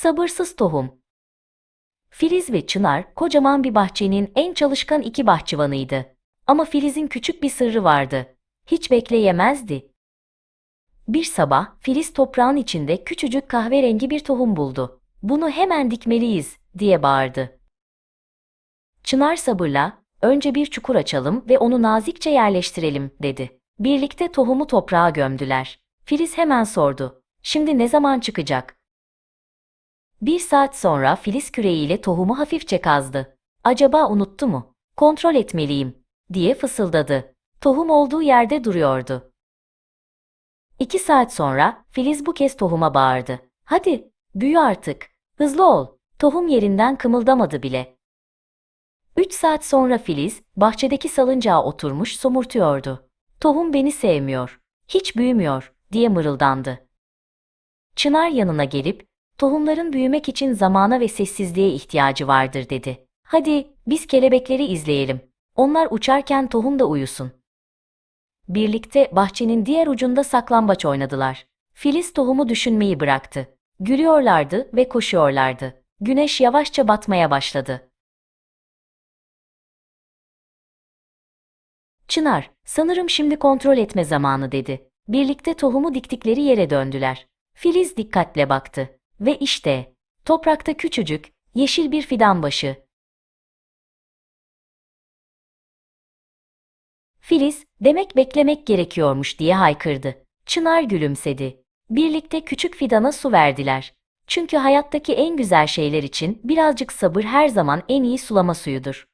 Sabırsız tohum. Filiz ve Çınar kocaman bir bahçenin en çalışkan iki bahçıvanıydı. Ama Filiz'in küçük bir sırrı vardı. Hiç bekleyemezdi. Bir sabah Filiz toprağın içinde küçücük kahverengi bir tohum buldu. Bunu hemen dikmeliyiz diye bağırdı. Çınar sabırla, önce bir çukur açalım ve onu nazikçe yerleştirelim dedi. Birlikte tohumu toprağa gömdüler. Filiz hemen sordu. Şimdi ne zaman çıkacak? Bir saat sonra Filiz küreğiyle tohumu hafifçe kazdı. Acaba unuttu mu? Kontrol etmeliyim, diye fısıldadı. Tohum olduğu yerde duruyordu. İki saat sonra Filiz bu kez tohuma bağırdı. Hadi, büyü artık, hızlı ol. Tohum yerinden kımıldamadı bile. Üç saat sonra Filiz, bahçedeki salıncağa oturmuş somurtuyordu. Tohum beni sevmiyor, hiç büyümüyor, diye mırıldandı. Çınar yanına gelip, tohumların büyümek için zamana ve sessizliğe ihtiyacı vardır dedi. Hadi, biz kelebekleri izleyelim. Onlar uçarken tohum da uyusun. Birlikte bahçenin diğer ucunda saklambaç oynadılar. Filiz tohumu düşünmeyi bıraktı. Gülüyorlardı ve koşuyorlardı. Güneş yavaşça batmaya başladı. Çınar, sanırım şimdi kontrol etme zamanı dedi. Birlikte tohumu diktikleri yere döndüler. Filiz dikkatle baktı. Ve işte, toprakta küçücük, yeşil bir fidan başı. Filiz, demek beklemek gerekiyormuş diye haykırdı. Çınar gülümsedi. Birlikte küçük fidana su verdiler. Çünkü hayattaki en güzel şeyler için birazcık sabır her zaman en iyi sulama suyudur.